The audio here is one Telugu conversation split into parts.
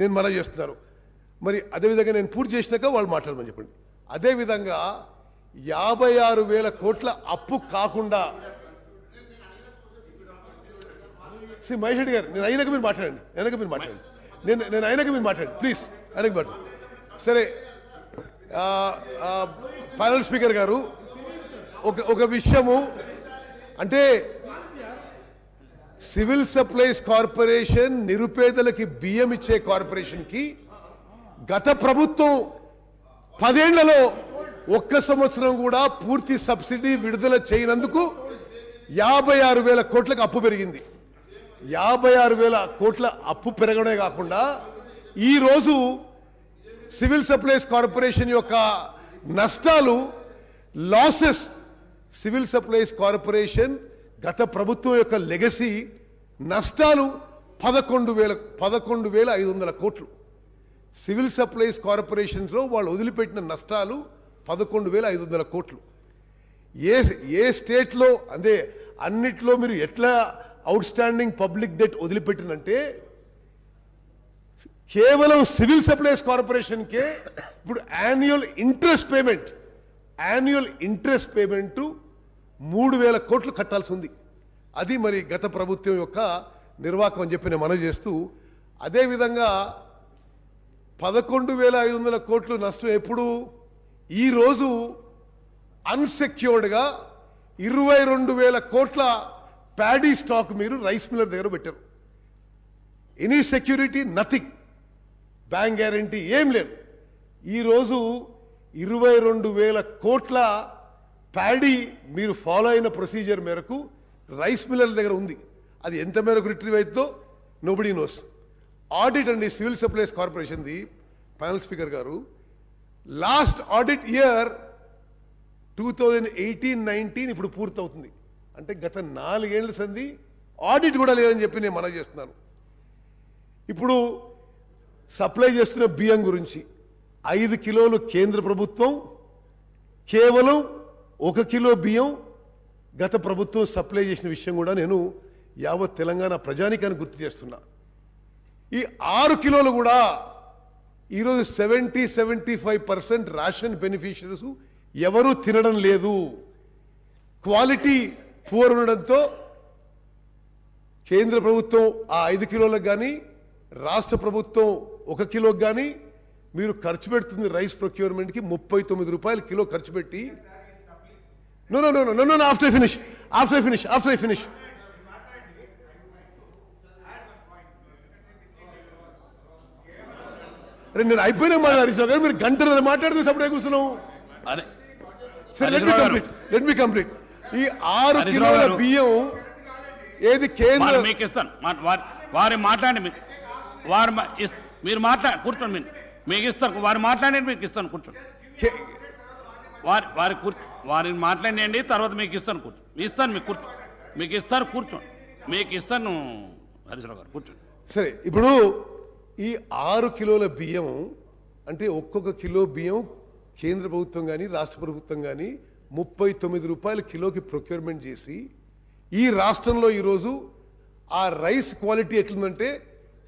నేను మనం చేస్తున్నారు. మరి అదేవిధంగా నేను పూర్తి చేసినాక వాళ్ళు మాట్లాడమని చెప్పండి. అదేవిధంగా యాభై ఆరు వేల కోట్ల అప్పు కాకుండా శ్రీ మహేష్ రెడ్డి గారు నేను అయినాక మీరు మాట్లాడండి. అయినాక మీరు మాట్లాడండి. నేను నేను అయినాక మీరు మాట్లాడండి. ప్లీజ్ అయినాక మాట్లాడండి. సరే ఫైనల్ స్పీకర్ గారు ఒక ఒక విషయము అంటే సివిల్ సప్లైస్ కార్పొరేషన్ నిరుపేదలకి బియ్యం ఇచ్చే కార్పొరేషన్కి గత ప్రభుత్వం పదేళ్ళలో ఒక్క సంవత్సరం కూడా పూర్తి సబ్సిడీ విడుదల చేయనందుకు యాభై ఆరు వేల కోట్లకు అప్పు పెరిగింది. యాభై ఆరు వేల కోట్ల అప్పు పెరగడమే కాకుండా ఈరోజు సివిల్ సప్లైస్ కార్పొరేషన్ యొక్క నష్టాలు లాసెస్ సివిల్ సప్లైస్ కార్పొరేషన్ గత ప్రభుత్వం యొక్క లెగసీ నష్టాలు పదకొండు వేల పదకొండు వేల ఐదు వందల కోట్లు. సివిల్ సప్లైస్ కార్పొరేషన్స్లో వాళ్ళు వదిలిపెట్టిన నష్టాలు పదకొండు వేల ఐదు వందల కోట్లు. ఏ ఏ స్టేట్లో అదే అన్నిట్లో మీరు ఎట్లా అవుట్ స్టాండింగ్ పబ్లిక్ డెట్ వదిలిపెట్టినంటే కేవలం సివిల్ సప్లైస్ కార్పొరేషన్కే ఇప్పుడు annual interest payment annual interest payment మూడు వేల కోట్లు కట్టాల్సి ఉంది. అది మరి గత ప్రభుత్వం యొక్క నిర్వాహకం అని చెప్పి నేను మనవి చేస్తూ అదేవిధంగా పదకొండు వేల ఐదు వందల కోట్లు నష్టం ఎప్పుడు ఈరోజు అన్సెక్యూర్డ్గా ఇరవై రెండు వేల కోట్ల ప్యాడీ స్టాక్ మీరు రైస్ మిల్లర్ దగ్గర పెట్టారు. Any security nothing. Bank guarantee ఏం లేదు. ఈరోజు ఇరవై రెండు వేల కోట్ల ప్యాడీ మీరు ఫాలో అయిన ప్రొసీజర్ మేరకు రైస్ మిల్లర్ల దగ్గర ఉంది. అది ఎంత మేరకు రిట్రీవ్ అవుతుందో నోబడి నోస్ ఆడిట్ అండి సివిల్ సప్లైస్ కార్పొరేషన్ది ప్యానల్ స్పీకర్ గారు. Last audit year two thousand eighteen nineteen ఇప్పుడు పూర్తవుతుంది. అంటే గత నాలుగేళ్ళ సంది ఆడిట్ కూడా లేదని చెప్పి నేను మనం చేస్తున్నాను. ఇప్పుడు సప్లై చేస్తున్న బియ్యం గురించి ఐదు కిలోలు కేంద్ర ప్రభుత్వం కేవలం ఒక కిలో బియ్యం గత ప్రభుత్వం సప్లై చేసిన విషయం కూడా నేను యావత్ తెలంగాణ ప్రజానికాన్ని గుర్తు చేస్తున్నా. ఈ ఆరు కిలోలు కూడా ఈరోజు seventy seventy five percent ration beneficiaries ఎవరూ తినడం లేదు. క్వాలిటీ పూర్ ఉండడంతో కేంద్ర ప్రభుత్వం ఆ ఐదు కిలోలకు కానీ రాష్ట్ర ప్రభుత్వం ఒక కిలోకి కానీ మీరు ఖర్చు పెడుతుంది రైస్ ప్రొక్యూర్మెంట్కి ముప్పై తొమ్మిది రూపాయలు కిలో ఖర్చు పెట్టి no no no no no no after finish after finish after finish నేను అయిపోయినా మాట్లాడేసాను కానీ మీరు గంటలు మాట్లాడుతూ సపడే కూర్చున్నాం అరే సరే let me complete let me complete ఈ ఆరు కిలోల. బియ్యం ఏది కేంద్ర మీకు ఇస్తాను. వారి మాట్లాడి మీ- వారు మీరు మాట్లా కూర్చోండి మీరు. మీకు ఇస్తాను వారు మాట్లాడి మీకు ఇస్తాను. కూర్చోండి. వారి వారి కూర్చో. వారిని మాట్లాడినండి తర్వాత మీకు ఇస్తాను కూర్చో. ఇస్తాను మీకు కూర్చో. మీకు ఇస్తారు కూర్చోండి మీకు ఇస్తాను హరీశ్రావు గారు కూర్చోండి సరే ఇప్పుడు ఈ ఆరు కిలోల బియ్యం అంటే ఒక్కొక్క కిలో బియ్యం కేంద్ర ప్రభుత్వం కానీ రాష్ట్ర ప్రభుత్వం కానీ ముప్పై తొమ్మిది రూపాయల కిలోకి ప్రొక్యూర్మెంట్ చేసి ఈ రాష్ట్రంలో ఈరోజు ఆ రైస్ క్వాలిటీ ఎట్లుందంటే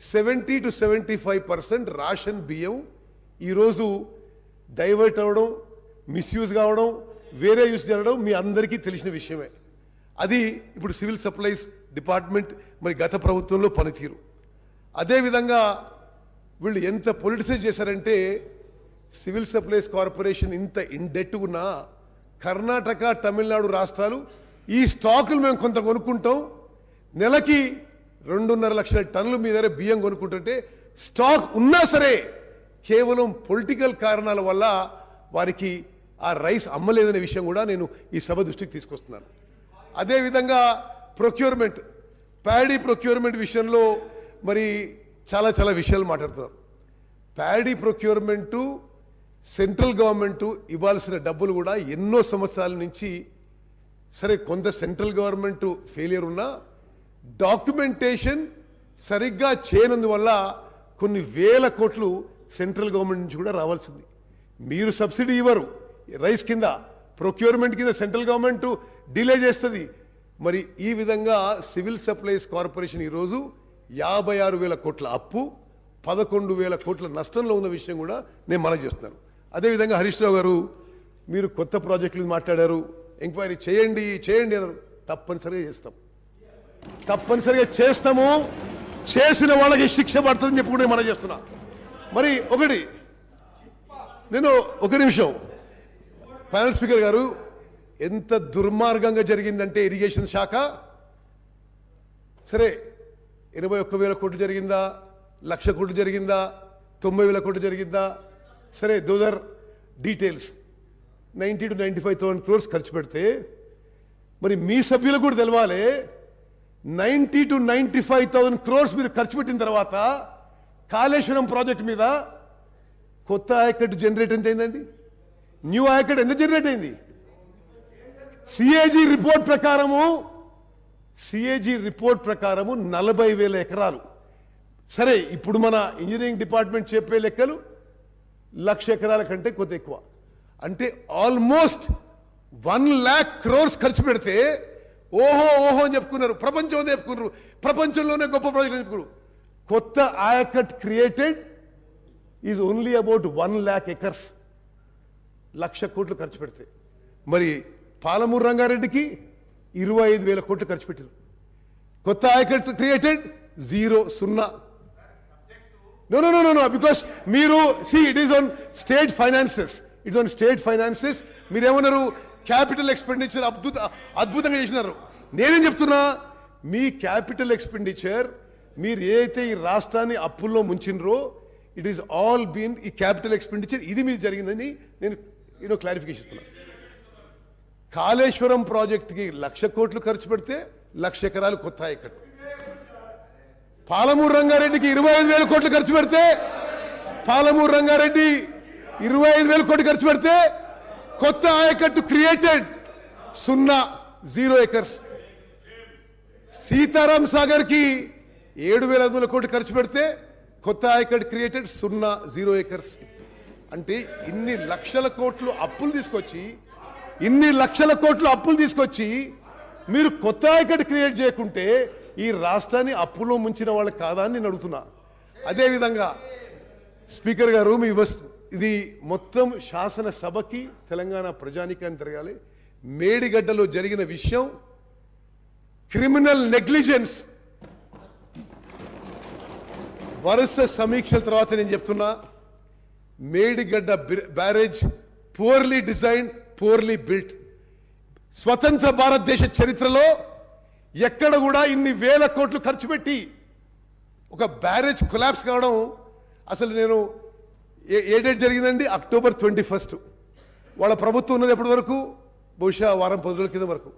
seventy two seventy five percent ration బియ్యం ఈరోజు డైవర్ట్ అవ్వడం మిస్యూజ్ కావడం వేరే యూస్ జరగడం మీ అందరికీ తెలిసిన విషయమే. అది ఇప్పుడు సివిల్ సప్లైస్ డిపార్ట్మెంట్ మరి గత ప్రభుత్వంలో పనితీరు. అదేవిధంగా వీళ్ళు ఎంత పొలిటిసైజ్ చేశారంటే సివిల్ సప్లైస్ కార్పొరేషన్ ఇంత ఇండెట్ ఉన్నా కర్ణాటక తమిళనాడు రాష్ట్రాలు ఈ స్టాకులు మేము కొంత కొనుక్కుంటాం. నెలకి రెండున్నర లక్షల టన్నుల మీద బియ్యం కొనుక్కుంటుంటే స్టాక్ ఉన్నా సరే కేవలం పొలిటికల్ కారణాల వల్ల వారికి ఆ రైస్ అమ్మలేదనే విషయం కూడా నేను ఈ సభ దృష్టికి తీసుకొస్తున్నాను. అదేవిధంగా ప్రొక్యూర్మెంట్ ప్యాడీ ప్రొక్యూర్మెంట్ విషయంలో మరి చాలా చాలా విషయాలు మాట్లాడుతున్నారు ప్యాడీ ప్రొక్యూర్మెంటు సెంట్రల్ గవర్నమెంట్ ఇవ్వాల్సిన డబ్బులు కూడా ఎన్నో సంవత్సరాల నుంచి సరే కొంత సెంట్రల్ గవర్నమెంట్ ఫెయిలియర్ ఉన్నా డాక్యుమెంటేషన్ సరిగ్గా చేయనందువల్ల కొన్ని వేల కోట్లు సెంట్రల్ గవర్నమెంట్ నుంచి కూడా రావాల్సింది. మీరు సబ్సిడీ ఇవ్వరు. రైస్ కింద ప్రొక్యూర్మెంట్ కింద సెంట్రల్ గవర్నమెంట్ డిలే చేస్తుంది. మరి ఈ విధంగా సివిల్ సప్లైస్ కార్పొరేషన్ ఈరోజు యాభై ఆరు వేల కోట్ల అప్పు పదకొండు వేల కోట్ల నష్టంలో ఉన్న విషయం కూడా నేను మనం చేస్తున్నాను. అదేవిధంగా హరీష్ రావు గారు మీరు కొత్త ప్రాజెక్టులు మాట్లాడారు. ఎంక్వైరీ చేయండి చేయండి అన్నారు. తప్పనిసరిగా చేస్తాం. తప్పనిసరిగా చేస్తాము. చేసిన వాళ్ళకి శిక్ష పడుతుందని చెప్పి కూడా మనం చేస్తున్నా. మరి ఒకటి నేను ఒక నిమిషం. ప్యానల్ స్పీకర్ గారు ఎంత దుర్మార్గంగా జరిగిందంటే ఇరిగేషన్ శాఖ? సరే ఎనభై ఒక్క వేల కోట్లు జరిగిందా? లక్ష కోట్లు జరిగిందా? తొంభై వేల కోట్లు జరిగిందా? సరే the other details ninety two ninety five thousand crores ఖర్చు పెడితే మరి మీ సభ్యులకు కూడా తెలవాలి. Ninety two ninety five thousand crores మీరు ఖర్చు పెట్టిన తర్వాత కాళేశ్వరం ప్రాజెక్ట్ మీద కొత్త ఆయకట్టు జనరేట్ ఎంత అయిందండి? న్యూ ఆయకట్ ఎంత జనరేట్ అయింది? సిఏజీ రిపోర్ట్ ప్రకారము సిఏజీ రిపోర్ట్ ప్రకారము నలభై వేల ఎకరాలు. సరే ఇప్పుడు మన ఇంజనీరింగ్ డిపార్ట్మెంట్ చెప్పే లెక్కలు లక్ష ఎకరాల కంటే కొద్ది ఎక్కువ. అంటే ఆల్మోస్ట్ వన్ ల్యాక్ క్రోర్స్ ఖర్చు పెడితే ఓహో ఓహో అని చెప్పుకున్నారు. ప్రపంచం చెప్పుకున్నారు. ప్రపంచంలోనే గొప్ప ప్రాజెక్ట్ చెప్పుకున్నారు. కొత్త ayacut created is only about one lakh acres. లక్ష కోట్లు ఖర్చు పెడితే. మరి పాలమూరు రంగారెడ్డికి ఇరవై ఐదు వేల కోట్లు ఖర్చు పెట్టారు. కొత్త ఆయకట్ క్రియేటెడ్ జీరో సున్నా. No no no no no because మీరు see it is on state finances it's on state finances మీరేమన్నారు? క్యాపిటల్ ఎక్స్పెండిచర్ అద్భుత అద్భుతంగా చేసినారు. నేనేం చెప్తున్నా? మీ క్యాపిటల్ ఎక్స్పెండిచర్ మీరు ఏదైతే ఈ రాష్ట్రాన్ని అప్పుల్లో ముంచినరో ఇట్ ఈస్ ఆల్ బీన్ ఈ క్యాపిటల్ ఎక్స్పెండిచర్ ఇది మీద జరిగిందని నేను యూనో క్లారిఫికేషన్ ఇస్తున్నాను కాళేశ్వరం ప్రాజెక్టుకి లక్ష కోట్లు ఖర్చు పెడితే లక్ష ఎకరాలు కొత్త ఆయకట్టు పాలమూరు రంగారెడ్డికి ఇరవై ఐదు వేల కోట్లు ఖర్చు పెడితే పాలమూరు రంగారెడ్డి ఇరవై ఐదు వేల కోట్లు ఖర్చు పెడితే కొత్త ఆయకట్టు క్రియేటెడ్ సున్నా జీరో ఎకర్స్. సీతారాం సాగర్కి ఏడు వేల ఐదు వందల కోట్లు ఖర్చు పెడితే కొత్త ఐకడ్ క్రియేటెడ్ సున్నా జీరో ఏకర్స్ అంటే ఇన్ని లక్షల కోట్లు అప్పులు తీసుకొచ్చి ఇన్ని లక్షల కోట్లు అప్పులు తీసుకొచ్చి మీరు కొత్త ఐకడ్ క్రియేట్ చేయకుంటే ఈ రాష్ట్రాన్ని అప్పులో ముంచిన వాళ్ళు కాదా అని నేను అడుగుతున్నా. అదేవిధంగా స్పీకర్ గారు మీ ఇది మొత్తం శాసనసభకి తెలంగాణ ప్రజానికాన్ని తిరగాలి మేడిగడ్డలో జరిగిన విషయం క్రిమినల్ నెగ్లిజెన్స్ వరుస సమీక్షల తర్వాత నేను చెప్తున్నా Medigadda barrage poorly design poorly built స్వతంత్ర భారతదేశ చరిత్రలో ఎక్కడ కూడా ఇన్ని వేల కోట్లు ఖర్చు పెట్టి ఒక బ్యారేజ్ కొలాప్స్ కావడం అసలు నేను ఏ- ఏ డేట్ జరిగిందండి? October twenty first. వాళ్ళ ప్రభుత్వం ఉన్నది ఎప్పటి వరకు? బహుశా వారం పది రోజుల కింద వరకు.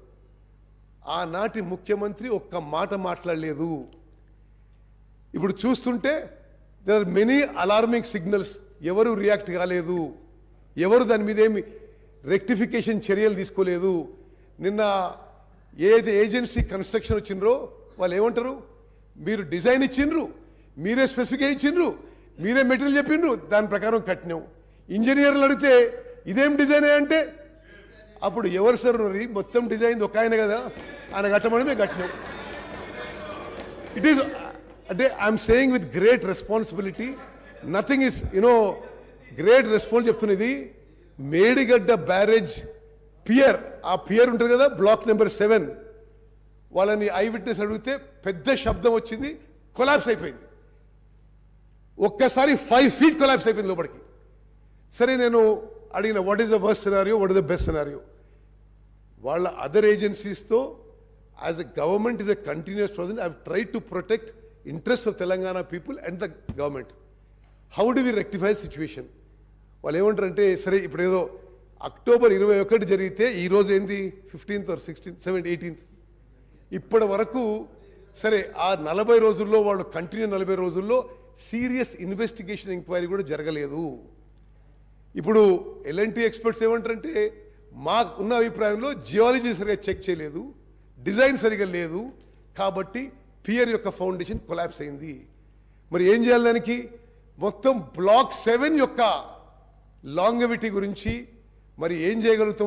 ఆనాటి ముఖ్యమంత్రి ఒక్క మాట మాట్లాడలేదు. ఇప్పుడు చూస్తుంటే there are many alarming signals ఎవరు రియాక్ట్ కాలేదు. ఎవరు దాని మీద ఏమి రెక్టిఫికేషన్ చర్యలు తీసుకోలేదు. నిన్న ఏది ఏజెన్సీ కన్స్ట్రక్షన్ వచ్చిండ్రో వాళ్ళు ఏమంటారు? మీరు డిజైన్ ఇచ్చిండ్రు మీరే స్పెసిఫిక్ ఇచ్చిండ్రు మీరే మెటీరియల్ చెప్పిండ్రు దాని ప్రకారం కట్టినాం. ఇంజనీర్లు అడిగితే ఇదేం డిజైన్ అంటే? అప్పుడు ఎవరు సార్ మొత్తం డిజైన్ ఒక ఆయన కదా? ఆయన కట్టమని మేము కట్టినాం. It is అంటే I'm saying with great responsibility nothing is you know great response చెప్తున్నది మేడిగడ్డ బ్యారేజ్ పియర్ ఆ పియర్ ఉంటుంది కదా బ్లాక్ నెంబర్ సెవెన్ వాళ్ళని ఐ విట్నెస్ అడిగితే పెద్ద శబ్దం వచ్చింది కొలాప్స్ అయిపోయింది ఒక్కసారి ఫైవ్ ఫీట్ కొలాప్స్ అయిపోయింది లోపలికి సరే నేను అడిగిన what is the worst scenario what is the best scenario వాళ్ళ other ఏజెన్సీస్తో as a government is a continuous process I try to protect interest of Telangana people and the government how do we rectify situation వాళ్ళు ఏమంటారంటే సరే ఇప్పుడు ఏదో అక్టోబర్ ఇరవై ఒకటి జరిగితే ఈ రోజు ఏంది? Fifteenth or sixteenth seventh eighteenth ఇప్పటి వరకు సరే ఆ నలభై రోజుల్లో వాళ్ళు కంటిన్యూ నలభై రోజుల్లో సీరియస్ ఇన్వెస్టిగేషన్ ఎంక్వైరీ కూడా జరగలేదు. ఇప్పుడు ఎల్ఎన్టీ ఎక్స్పర్ట్స్ ఏమంటారంటే మా ఉన్న అభిప్రాయంలో జియాలజీ సరిగా చెక్ చేయలేదు డిజైన్ సరిగా లేదు కాబట్టి పియర్ యొక్క ఫౌండేషన్ కొలాప్స్ అయింది. మరి ఏం చేయాలి దానికి? మొత్తం బ్లాక్ సెవెన్ యొక్క లాంగవిటీ గురించి మరి ఏం చేయగలుగుతాం?